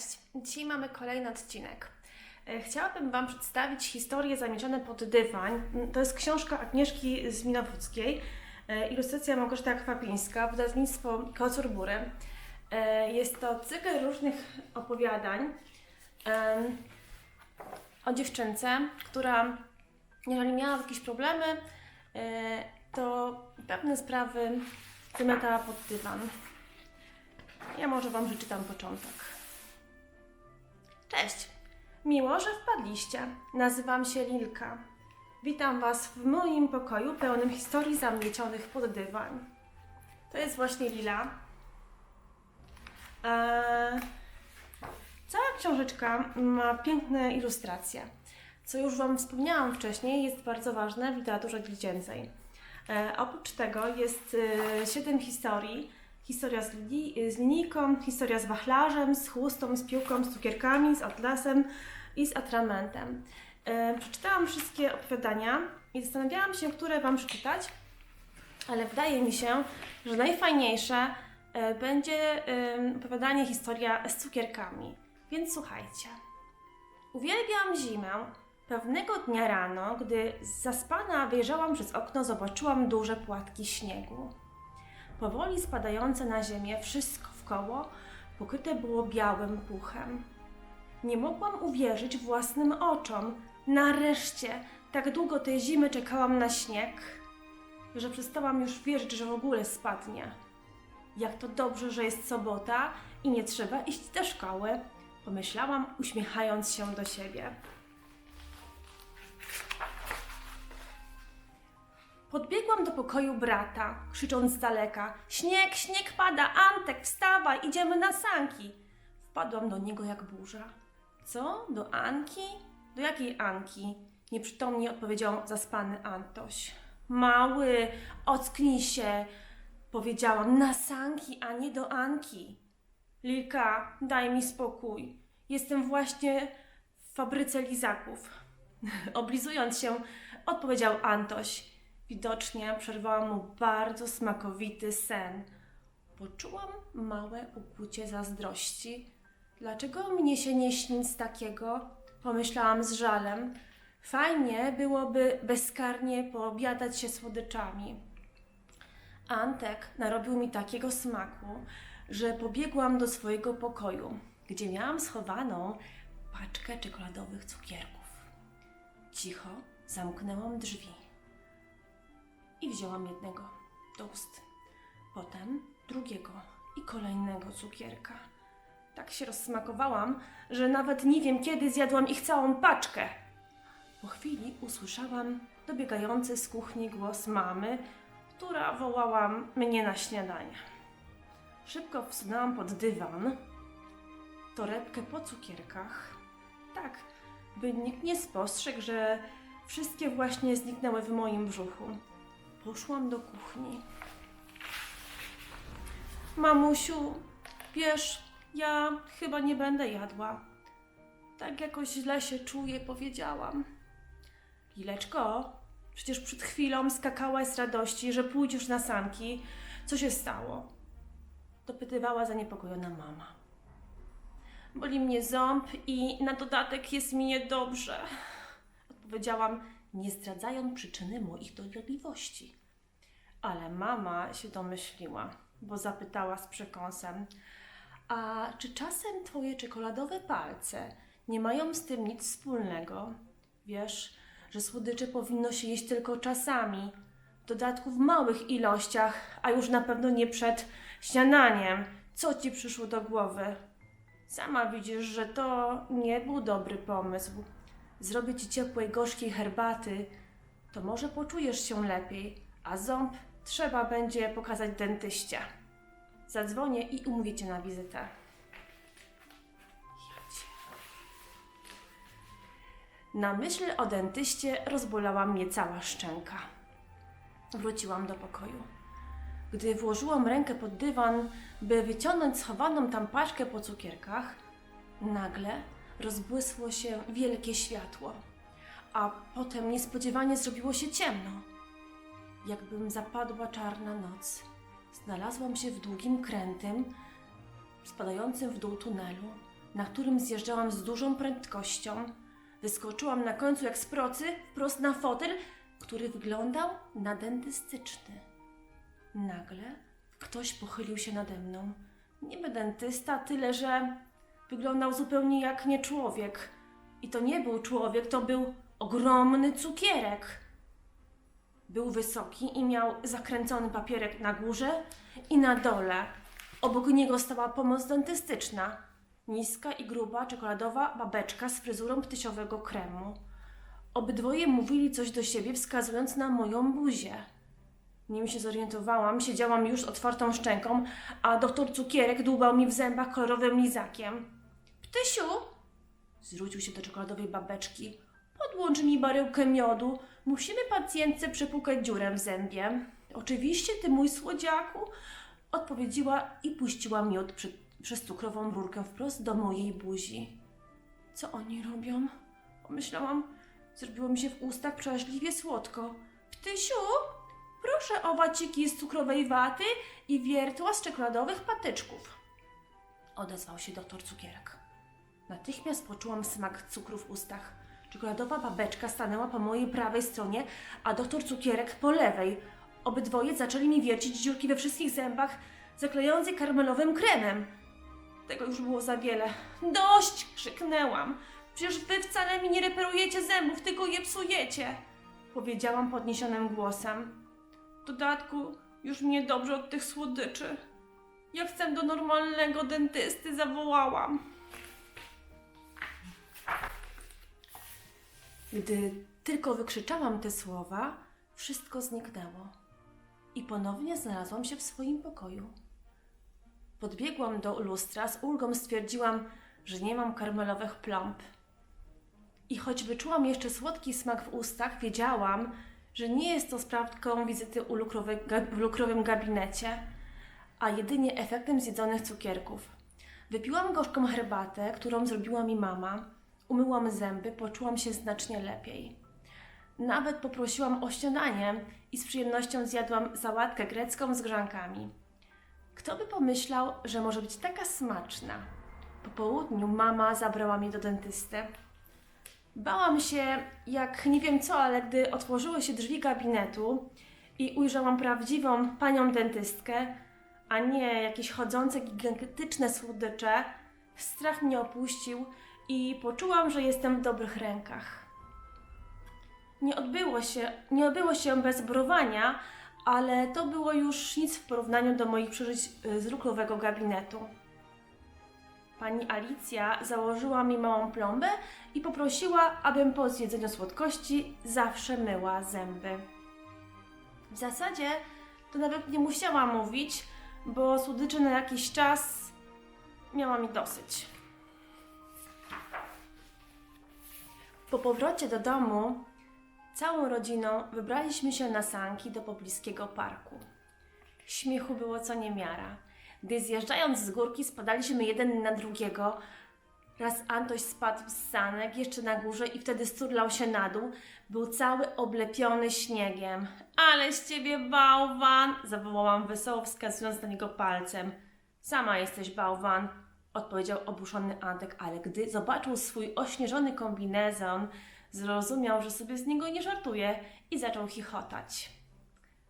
Cześć! Dzisiaj mamy kolejny odcinek. E, Chciałabym Wam przedstawić historię Zamiecione pod dywan. To jest książka Agnieszki Zwinowódzkiej, e, ilustracja Małgorzata Kwapińska, wydawnictwo Kocur Bury. E, Jest to cykl różnych opowiadań o dziewczynce, która jeżeli miała jakieś problemy, to pewne sprawy zamiatała pod dywan. Ja może Wam przeczytam początek. Cześć! Miło, że wpadliście. Nazywam się Lilka. Witam Was w moim pokoju pełnym historii zamiecionych pod dywan. To jest właśnie Lila. Eee, cała książeczka ma piękne ilustracje. Co już Wam wspomniałam wcześniej, jest bardzo ważne w literaturze dziecięcej. E, oprócz tego jest e, siedem historii. Historia z, li, z linijką, historia z wachlarzem, z chustą, z piłką, z cukierkami, z atlasem i z atramentem. E, przeczytałam wszystkie opowiadania i zastanawiałam się, które Wam przeczytać, ale wydaje mi się, że najfajniejsze e, będzie opowiadanie historia z cukierkami. Więc słuchajcie. Uwielbiam zimę. Pewnego dnia rano, gdy zaspana wyjrzałam przez okno, zobaczyłam duże płatki śniegu. Powoli spadające na ziemię, wszystko wkoło pokryte było białym puchem. Nie mogłam uwierzyć własnym oczom. Nareszcie, tak długo tej zimy czekałam na śnieg, że przestałam już wierzyć, że w ogóle spadnie. Jak to dobrze, że jest sobota i nie trzeba iść do szkoły, pomyślałam, uśmiechając się do siebie. Podbiegłam do pokoju brata, krzycząc z daleka: Śnieg, śnieg pada, Antek, wstawaj, idziemy na sanki. Wpadłam do niego jak burza. Co? Do Anki? Do jakiej Anki? Nieprzytomnie odpowiedział zaspany Antoś. Mały, ocknij się, powiedziałam. Na sanki, a nie do Anki. Lilka, daj mi spokój. Jestem właśnie w fabryce lizaków. Oblizując się, odpowiedział Antoś. Widocznie przerwała mu bardzo smakowity sen. Poczułam małe ukłucie zazdrości. Dlaczego mnie się nie śni nic takiego? Pomyślałam z żalem. Fajnie byłoby bezkarnie poobiadać się słodyczami. Antek narobił mi takiego smaku, że pobiegłam do swojego pokoju, gdzie miałam schowaną paczkę czekoladowych cukierków. Cicho zamknęłam drzwi i wzięłam jednego do ust. Potem drugiego i kolejnego cukierka. Tak się rozsmakowałam, że nawet nie wiem kiedy zjadłam ich całą paczkę. Po chwili usłyszałam dobiegający z kuchni głos mamy, która wołała mnie na śniadanie. Szybko wsunęłam pod dywan torebkę po cukierkach, tak, by nikt nie spostrzegł, że wszystkie właśnie zniknęły w moim brzuchu. Poszłam do kuchni. Mamusiu, wiesz, ja chyba nie będę jadła. Tak jakoś źle się czuję, powiedziałam. Lileczko, przecież przed chwilą skakałaś z radości, że pójdziesz na sanki. Co się stało? Dopytywała zaniepokojona mama. Boli mnie ząb i na dodatek jest mi niedobrze. Odpowiedziałam, nie zdradzają przyczyny moich dolegliwości. Ale mama się domyśliła, bo zapytała z przekąsem: A czy czasem twoje czekoladowe palce nie mają z tym nic wspólnego? Wiesz, że słodycze powinno się jeść tylko czasami, w dodatku w małych ilościach, a już na pewno nie przed śniadaniem. Co ci przyszło do głowy? Sama widzisz, że to nie był dobry pomysł. Zrobię ci ciepłej, gorzkiej herbaty, to może poczujesz się lepiej, a ząb trzeba będzie pokazać dentyście. Zadzwonię i umówię cię na wizytę. Na myśl o dentyście rozbolała mnie cała szczęka. Wróciłam do pokoju. Gdy włożyłam rękę pod dywan, by wyciągnąć schowaną tam paczkę po cukierkach, nagle rozbłysło się wielkie światło, a potem niespodziewanie zrobiło się ciemno. Jakbym zapadła czarna noc, znalazłam się w długim krętym, spadającym w dół tunelu, na którym zjeżdżałam z dużą prędkością. Wyskoczyłam na końcu jak z procy wprost na fotel, który wyglądał na dentystyczny. Nagle ktoś pochylił się nade mną. Niby dentysta, tyle że wyglądał zupełnie jak nie człowiek. I to nie był człowiek, to był ogromny cukierek. Był wysoki i miał zakręcony papierek na górze i na dole. Obok niego stała pomoc dentystyczna. Niska i gruba czekoladowa babeczka z fryzurą ptysiowego kremu. Obydwoje mówili coś do siebie, wskazując na moją buzię. Nim się zorientowałam, siedziałam już otwartą szczęką, a doktor Cukierek dłubał mi w zębach kolorowym lizakiem. Ptysiu! Zwrócił się do czekoladowej babeczki. Podłącz mi baryłkę miodu. Musimy pacjentce przepukać dziurę w zębie. Oczywiście, ty mój słodziaku, odpowiedziała i puściła miód przy, przez cukrową rurkę wprost do mojej buzi. Co oni robią? Pomyślałam, zrobiło mi się w ustach przeraźliwie słodko. Ptysiu, proszę o waciki z cukrowej waty i wiertła z czekoladowych patyczków. Odezwał się doktor Cukierek. Natychmiast poczułam smak cukru w ustach. Czekoladowa babeczka stanęła po mojej prawej stronie, a doktor Cukierek po lewej. Obydwoje zaczęli mi wiercić dziurki we wszystkich zębach, zaklejając je karmelowym kremem. Tego już było za wiele. Dość! krzyknęłam. Przecież wy wcale mi nie reperujecie zębów, tylko je psujecie. Powiedziałam podniesionym głosem. W dodatku, już mnie dobrze od tych słodyczy. Ja chcę do normalnego dentysty, zawołałam. Gdy tylko wykrzyczałam te słowa, wszystko zniknęło i ponownie znalazłam się w swoim pokoju. Podbiegłam do lustra, z ulgą stwierdziłam, że nie mam karmelowych plomb. I choć wyczułam jeszcze słodki smak w ustach, wiedziałam, że nie jest to sprawką wizyty u lukrowej, ga- w lukrowym gabinecie, a jedynie efektem zjedzonych cukierków. Wypiłam gorzką herbatę, którą zrobiła mi mama, umyłam zęby, poczułam się znacznie lepiej. Nawet poprosiłam o śniadanie i z przyjemnością zjadłam sałatkę grecką z grzankami. Kto by pomyślał, że może być taka smaczna? Po południu mama zabrała mnie do dentysty. Bałam się, jak nie wiem co, ale gdy otworzyły się drzwi gabinetu i ujrzałam prawdziwą panią dentystkę, a nie jakieś chodzące gigantyczne słodycze, strach mnie opuścił i poczułam, że jestem w dobrych rękach. Nie odbyło się, nie odbyło się bez borowania, ale to było już nic w porównaniu do moich przeżyć y, z ruklowego gabinetu. Pani Alicja założyła mi małą plombę i poprosiła, abym po zjedzeniu słodkości zawsze myła zęby. W zasadzie to nawet nie musiała mówić, bo słodyczy na jakiś czas miała mi dosyć. Po powrocie do domu całą rodziną wybraliśmy się na sanki do pobliskiego parku. Śmiechu było co niemiara. Gdy zjeżdżając z górki spadaliśmy jeden na drugiego, raz Antoś spadł z sanek jeszcze na górze i wtedy sturlał się na dół. Był cały oblepiony śniegiem. Ale z ciebie bałwan! zawołałam wesoło, wskazując na niego palcem. Sama jesteś bałwan, odpowiedział obuszony Antek, ale gdy zobaczył swój ośnieżony kombinezon, zrozumiał, że sobie z niego nie żartuje i zaczął chichotać.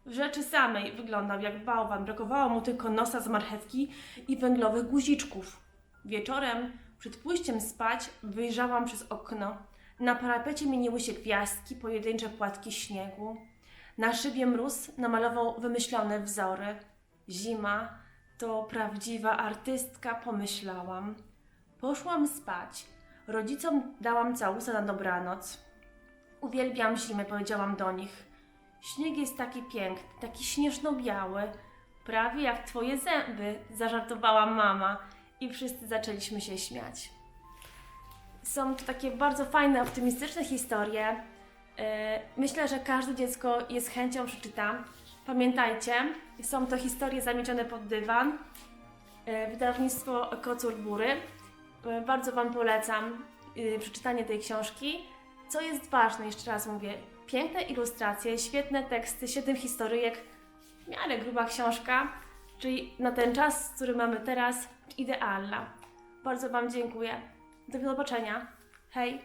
W rzeczy samej wyglądał jak bałwan, brakowało mu tylko nosa z marchewki i węglowych guziczków. Wieczorem, przed pójściem spać, wyjrzałam przez okno. Na parapecie mieniły się gwiazdki, pojedyncze płatki śniegu. Na szybie mróz namalował wymyślone wzory. Zima to prawdziwa artystka, pomyślałam. Poszłam spać. Rodzicom dałam całusa na dobranoc. Uwielbiam zimę, powiedziałam do nich. Śnieg jest taki piękny, taki śnieżno-biały, prawie jak twoje zęby, zażartowała mama i wszyscy zaczęliśmy się śmiać. Są to takie bardzo fajne, optymistyczne historie. Yy, Myślę, że każde dziecko je z chęcią przeczyta. Pamiętajcie, są to historie zamiecione pod dywan. Yy, Wydawnictwo Kocur Bury. Yy, Bardzo Wam polecam yy, przeczytanie tej książki. Co jest ważne, jeszcze raz mówię, piękne ilustracje, świetne teksty, siedem historyjek, w miarę gruba książka, czyli na ten czas, który mamy teraz, idealna. Bardzo Wam dziękuję. Do zobaczenia. Hej.